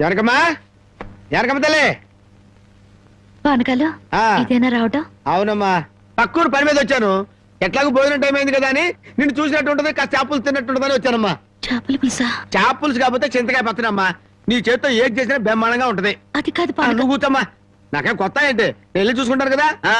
జనకమ్మా? జనకమ్మ తల్లి. పానకాలు ఆ. ఇదేనా రావటం? అవునమ్మా. పక్కూరు పని మీద వచ్చాను. ఎట్లాగో భోజనం టైం అయింది కదా అని నిన్ను చూసినట్టు ఉంటుంది కాస్త చేపలు తిన్నట్టు ఉంటుందని వచ్చానమ్మా. చేపల పులుసా చేపలుసు కాకపోతే చింతకాయ పచ్చనమ్మా నీ చేత్తో ఏది చేసినా బ్రహ్మాండంగా ఉంటది. అది కాదు ఆ, పానకం నువ్వు కూర్చోమ్మా. నాకేం కొత్త ఏంటి? నేను వెళ్ళి చూసుకుంటాను కదా. ఆ.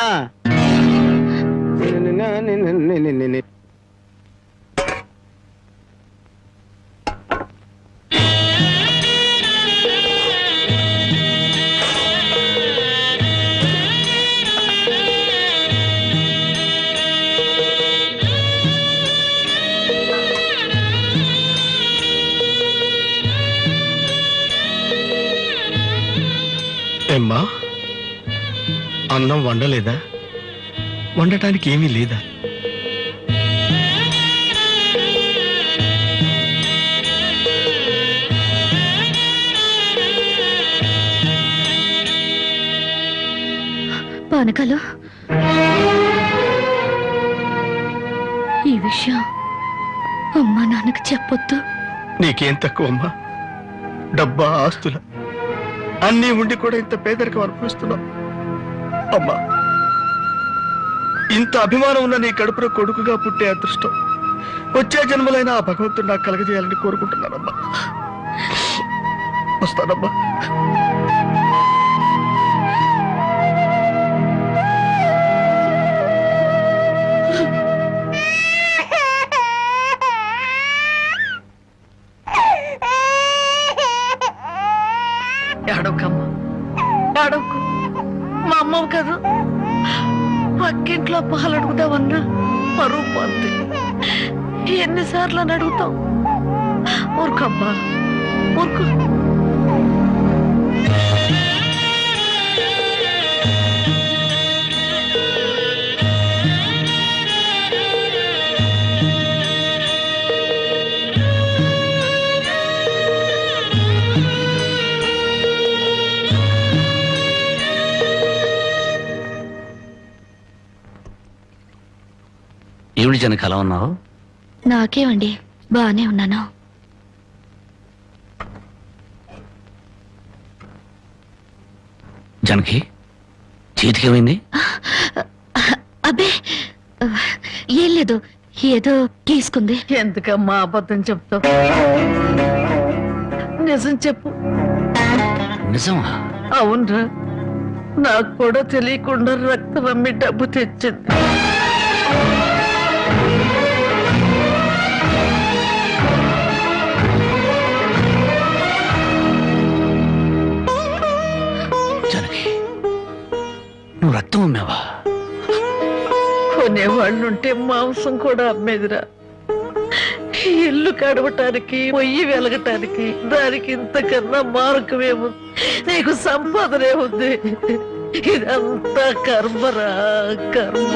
వండలేదా? వండటానికి ఏమీ లేదా? పానకాలు? ఈ విషయం అమ్మా నాన్నకు చెప్పొద్దు. నీకేం తక్కువ అమ్మా? డబ్బా ఆస్తుల. అన్నీ ఉండి కూడా ఇంత పేదరికం అనుభవిస్తున్నావు. అమ్మా. ఇంత అభిమానం ఉన్న నీ కడుపులో కొడుకుగా పుట్టే అదృష్టం. వచ్చే జన్మలైన ఆ భగవంతుడు నాకు కలగజేయాలని కోరుకుంటున్నానమ్మా. వస్తానమ్మా. ఏడవకమ్మా. పక్కింట్లో పాలు అడుగుదామన్నా పరువు పోద్ది. ఎన్నిసార్లు అని అడుగుతావు? ఊరుకమ్మా ఊరుకు. ఏమిటి జనక అలా ఉన్నావు? నాకేమండి బానే ఉన్నాను. జనకి చేతికేమైంది? అబ్బే ఏం లేదు ఏదో గీసుకుంది. ఎందుకమ్మా అబద్ధం చెప్తావు? నిజం చెప్పు. నిజమా? అవునరా నాకు కూడా తెలియకుండా రక్తం అమ్మి డబ్బు తెచ్చింది. నువ్వు రక్తం అమ్మావా? కొనేవాళ్ళుంటే మాంసం కూడా అమ్మేదిరా. ఇల్లు కడవటానికి పొయ్యి వెలగటానికి దానికి ఇంతకన్నా మార్గమేము? నీకు సంపాదనే ఉంది. ఇదంతా కర్మరా కర్మ.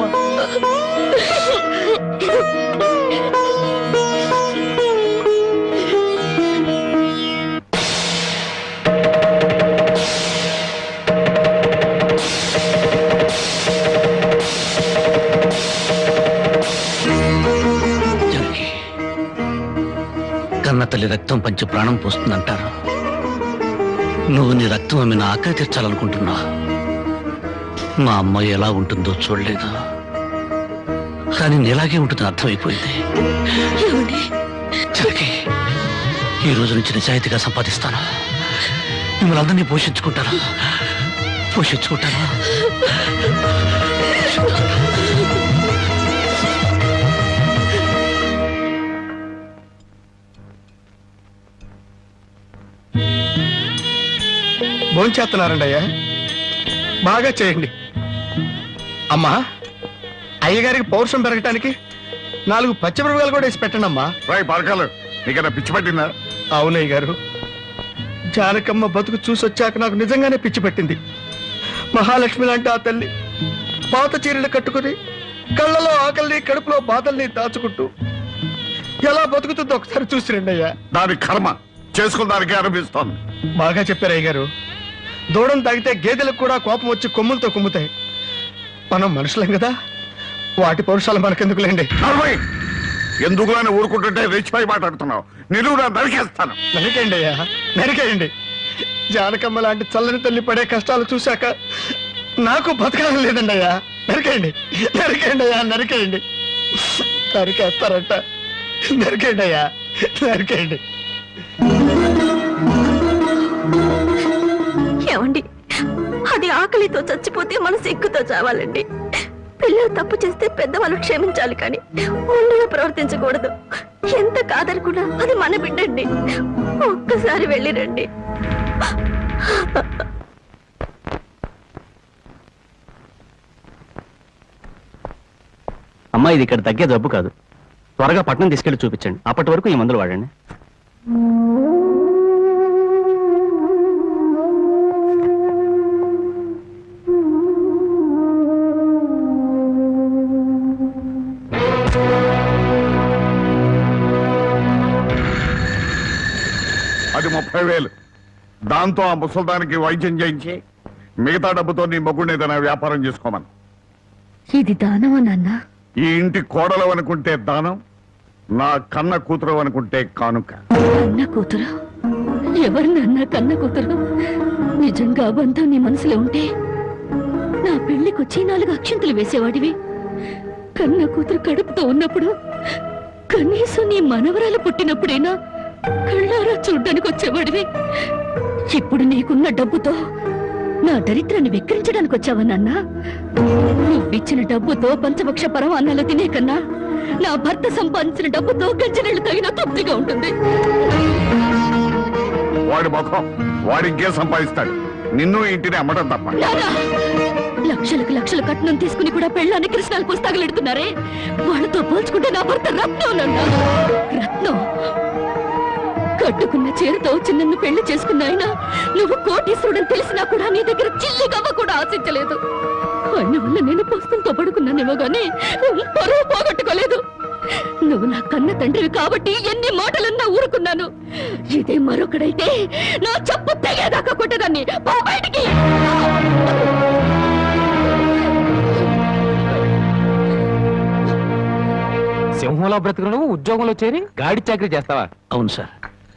కన్న తల్లి రక్తం పంచి ప్రాణం పోస్తుందంటారు? నువ్వు నీ రక్తం అమ్మిన ఆకలి తీర్చాలనుకుంటున్నా. మా అమ్మ ఎలా ఉంటుందో చూడలేదు? కానీ నీలాగే ఉంటుందని అర్థమైపోయింది. ఈ రోజు నుంచి నిజాయితీగా సంపాదిస్తాను. మిమ్మల్ని అందరినీ పోషించుకుంటాను. పోషించుకుంటాను. భోంచేస్తున్నారండి అయ్యా బాగా చేయండి. అమ్మా అయ్యగారికి పౌరుషం పెరగటానికి నాలుగు పచ్చిమిరపకాయలు కూడా వేసి పెట్టండి అమ్మా. రాయ్ పరకాలు నీకన్నా పిచ్చి పట్టిందా? అవునయ్య గారు జానకమ్మ బతుకు చూసొచ్చాక నాకు నిజంగానే పిచ్చి పెట్టింది. మహాలక్ష్మి లాంటి ఆ తల్లి పాత చీరలు కట్టుకుని కళ్ళలో ఆకలిని కడుపులో బాధల్ని దాచుకుంటూ ఎలా బతుకుతుందో ఒకసారి చూసి రండి అయ్యా దాని కర్మ చేసుకున్న దానికి అనిపిస్తోంది బాగా చెప్పారు అయ్య గారు దూడం తాగితే గేదెలకు కూడా కోపం వచ్చి కొమ్ములతో కుమ్ముతాయి. మనం మనుషులం కదా? వాటి పౌరుషాలు మనకెందుకులేండి! ఎందుకులని ఊరుకుంటుంటే రెచ్చిపోయి మాట్లాడుతున్నావు? నిలువురా నరికేస్తాను. నరికేయండి అయ్యా నరికేయండి. జానకమ్మ లాంటి చల్లని తల్లి పడే కష్టాలు చూశాక నాకు బతకాలం లేదండి అయ్యా. నరికేయండి నరికేయండి అయ్యా నరికేయండి. నరికేస్తారట. నరికేయండి అయ్యా నరికేయండి. అది ఆకలితో చచ్చిపోతే మన సిగ్గుతో చావాలండి. పిల్లలు తప్పు చేస్తే పెద్దవాళ్ళు క్షమించాలి కానీ ఒళ్ళుగా ప్రవర్తించకూడదు. ఎంత కాదనుకున్నా అది మన బిడ్డండి. ఒక్కసారి వెళ్ళిరండి అమ్మా ఇది ఇక్కడ తగ్గే జబ్బు కాదు. త్వరగా పట్నం తీసుకెళ్ళి చూపించండి. అప్పటి వరకు ఈ మందులు వాడండి. దాంతో ఆ ముసల్దానికి వైద్యం చేయించి మిగతా డబ్బుతో నీ మొగ్గుని ఏదైనా వ్యాపారం చేసుకోమను. ఇది దానమా నాన్న? ఈ ఇంటి కోడలు అనుకుంటే దానం నా కన్న కూతురు అనుకుంటే కానుక. కన్న కూతురు? ఎవరు నాన్న కన్న కూతురు? నిజంగా బంధం నీ మనసులో ఉంటే నా పెళ్ళికొచ్చి నాలుగు అక్షంతలు వేసేవాడివి. కన్న కూతురు కడుపుతో ఉన్నప్పుడు కనీసం నీ మనవరాలు పుట్టినప్పుడైనా కళ్ళారా చూడ్డానికి వచ్చేవాడివి. ఇప్పుడు నీకున్న డబ్బుతో నా దరిద్రాన్ని వెక్కిరించడానికి వచ్చావా నాన్న? నువ్విచ్చిన డబ్బుతో పంచభక్ష పరమాన్నాలు తినే కన్నా నా భర్త సంపాదించిన డబ్బుతో గంజనీళ్ళు తగిన తృప్తిగా ఉంటుంది. వాడి ముఖం సంపాదిస్తాడు? నిన్ను ఇంటిని అమ్మడం తప్ప! లక్షలకు లక్షలు కట్నం తీసుకుని కూడా పెళ్ళాన్ని కృష్ణాలు పుస్తకాలెడుతున్నారే వాళ్ళతో పోల్చుకుంటే నా భర్త రత్నం రత్నం. కట్టుకున్న చీరతో వచ్చి నన్ను పెళ్ళి చేసుకున్న ఆయన నువ్వు కోటీశ్వరుడని తెలిసినా కూడా నీ దగ్గర చిల్లి గవ్వ కూడా ఆశించలేదు. ఆయన వల్ల నేను పుస్తకంతో పడుకున్నానేమో గానీ పరువు పోగొట్టుకోలేదు. నువ్వు నా కన్న తండ్రివి కాబట్టి ఎన్ని మాటలన్నా ఊరుకున్నాను. ఇదే మరొకడైతే నా చెప్పు తెగేదాకా కొట్టేదాన్ని. బయటికి! సింహంలో బ్రతుకు నువ్వు ఉద్యోగంలో చేరి గాడి చాకరీ చేస్తావా? అవును సార్.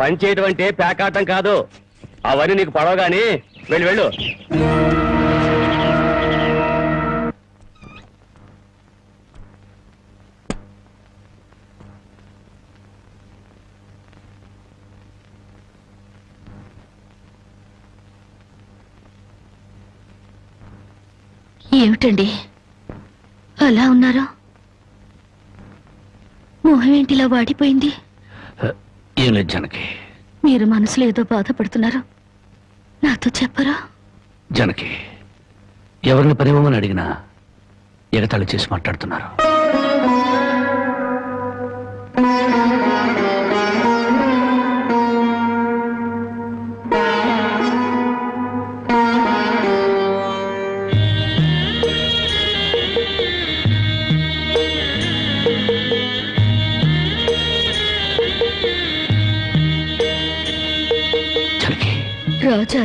పని అంటే పేకాటం కాదు. అవన్నీ నీకు పడవగాని వెళ్ళి వెళ్ళు. ఏమిటండి? అలా ఉన్నారా? మొహం ఏంటిలా వాడిపోయింది? ఏం లేదు జనకి. మీరు మనసులో ఏదో బాధపడుతున్నారు. నాతో చెప్పరా? జనకి ఎవరిని పని ఇవ్వమని అడిగినా ఎగతాళి చేసి మాట్లాడుతున్నారు.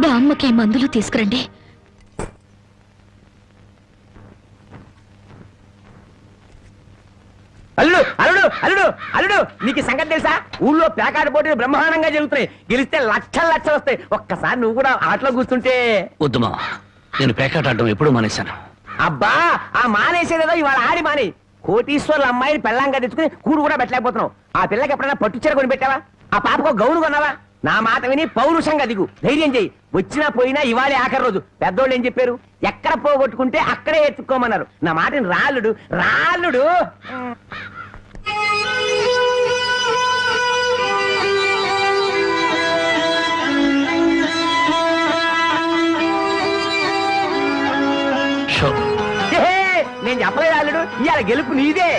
బామ్మకి మందులు తీసుకురండి. అల్లుడు అల్లుడు అల్లుడు అల్లుడు నీకు ఈ సంగతి తెలుసా? ఊళ్ళో పేకాట పోటీలు బ్రహ్మాండంగా జరుగుతున్నాయి. గెలిస్తే లక్షలు లక్షలు వస్తాయి. ఒక్కసారి నువ్వు కూడా ఆటలో కూర్చుంటే. వద్దుమా నేను పేకాట ఆడడం ఎప్పుడూ మానేశాను. అబ్బా ఆ మానేసేదేదో ఇవాళ ఆడి మాని. కోటీశ్వర్ల అమ్మాయిని పెళ్ళంగా తెచ్చుకుని కూడు కూడా పెట్టలేకపోతున్నావు. ఆ పిల్లకి ఎప్పుడైనా పట్టు చీర కొని పెట్టావా ఆ పాపకు గౌను కొన్నావా? నా మాట విని పౌరుషంగా దిగు. ధైర్యం చెయ్యి. వచ్చినా పోయినా ఇవాళే ఆఖరి రోజు. పెద్దోళ్ళు ఏం చెప్పారు? ఎక్కడ పోగొట్టుకుంటే అక్కడే ఎత్తుక్కోమన్నారు. నా మాటని రాళ్ళుడు రాళ్ళుడు నేను చెప్పలేదు రాళ్ళుడు ఇవాళ గెలుపు నీదే.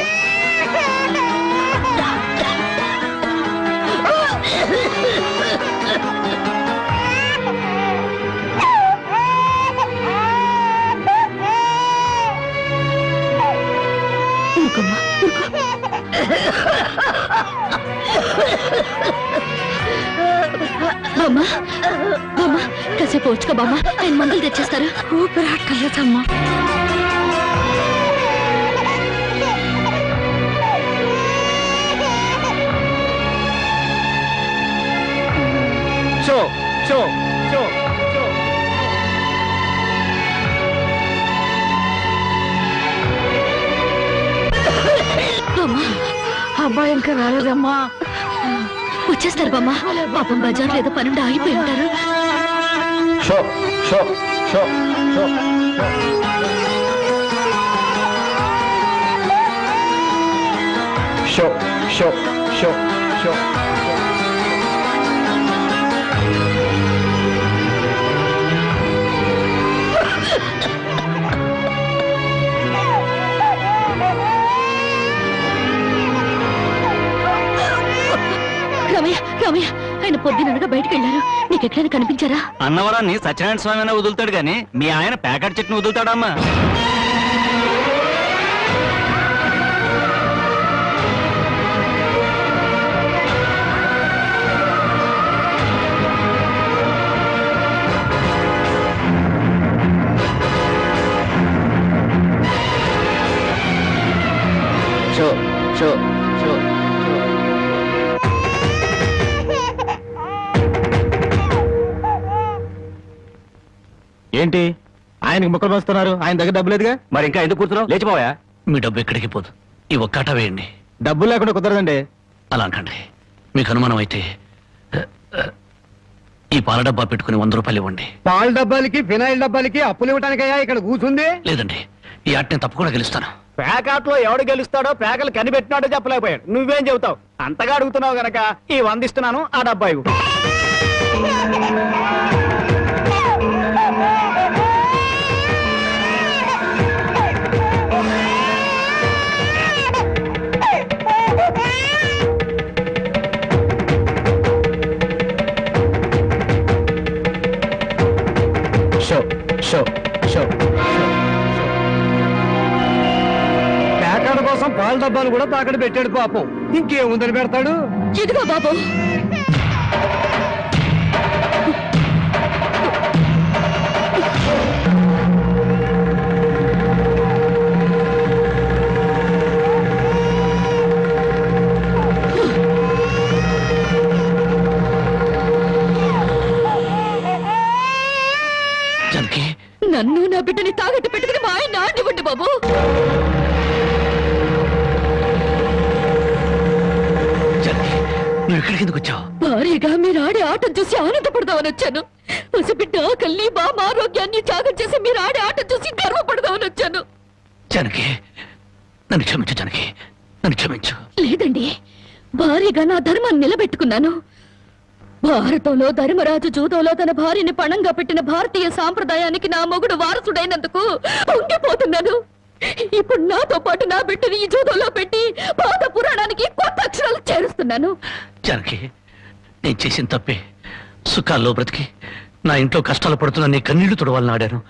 ఊరుకోమ్మా ఊరుకో బామ్మ బామ్మ కాసేపు వచ్చుకో బామ్మ. ఆయన మందులు తెచ్చేస్తారు. ఊపిరాటలేదమ్మా అబ్బాయి ఇంకా రాలేదమ్మా. వచ్చేస్తారు బామ్మ. పాపం బజార్లో ఏదో పనుండి ఆగిపోయి ఉంటారు. షో షో షో షో ఆయన పొద్దుననగా బయటకు వెళ్ళారు. నీకు ఎక్కడైనా కనిపించారా? అన్నవరాన్ని సత్యనారాయణ స్వామి అయినా వదులుతాడు గాని మీ ఆయన ప్యాకెట్ చెట్టును వదులుతాడమ్మా. ఏంటి? ఆయనకి ముక్కలు వస్తున్నారు ఆయన దగ్గర డబ్బు లేదుగా? మరి ఇంకా ఎందుకు కూర్చున్నావు? లేచిపోయా మీ డబ్బు ఎక్కడికి పోదు. ఈ ఒక్కట వేయండి. డబ్బు లేకుండా కుదరదండి. అలా అనకండి. మీకు అనుమానం అయితే ఆ, ఆ, ఈ పాల డబ్బా పెట్టుకుని వంద రూపాయలు ఇవ్వండి. పాల డబ్బాలకి ఫినాయిల్ డబ్బాలకి అప్పులు ఇవ్వడానికయ్యా ఇక్కడ కూర్చుంది? లేదండి. ఈ ఆట నేను తప్పకుండా గెలుస్తాను. పేకాట్లో ఎవడు గెలుస్తాడో పేకలు కనిపెట్టినాడో చెప్పలేకపోయాడు. నువ్వేం చెబుతావు? అంతగా అడుగుతున్నావు గనక ఈ వంద ఇస్తున్నాను ఆ డబ్బా కోసం డబ్బాలు కూడా తాకట్టు పెట్టాడు పాపం. ఇంకేముందని పెడతాడు? ఇదిగో బాబు. ఆనందపడదామని వచ్చాను పసిబిడ్డ ఆకలిని బామ ఆరోగ్యాన్ని త్యాగం చేసి మీరు ఆడే ఆటం చూసి గర్వపడదామని వచ్చాను. జానకి నన్ను క్షమించు జానకి. నన్ను క్షమించు. లేదండి. భారీగా నా ధర్మాన్ని నిలబెట్టుకున్నాను. భారతంలో ధర్మరాజు జూదంలో తన భార్యని పణంగా పెట్టిన భారతీయ సాంప్రదాయానికి నా మొగుడు వారసుడైనందుకు ఉండిపోతున్నాను ఇప్పుడు నాతో పాటు నా బిడ్డని ఈ జూదంలో పెట్టి పాత పురాణానికి కొత్త అక్షరాలు చేరుస్తున్నాను. జానకి నేను చేసిన తప్పే. సుఖాల్లో బ్రతికి నా ఇంట్లో కష్టాలు పడుతున్న నీ కన్నీళ్ళు తుడవాలని ఆడాను.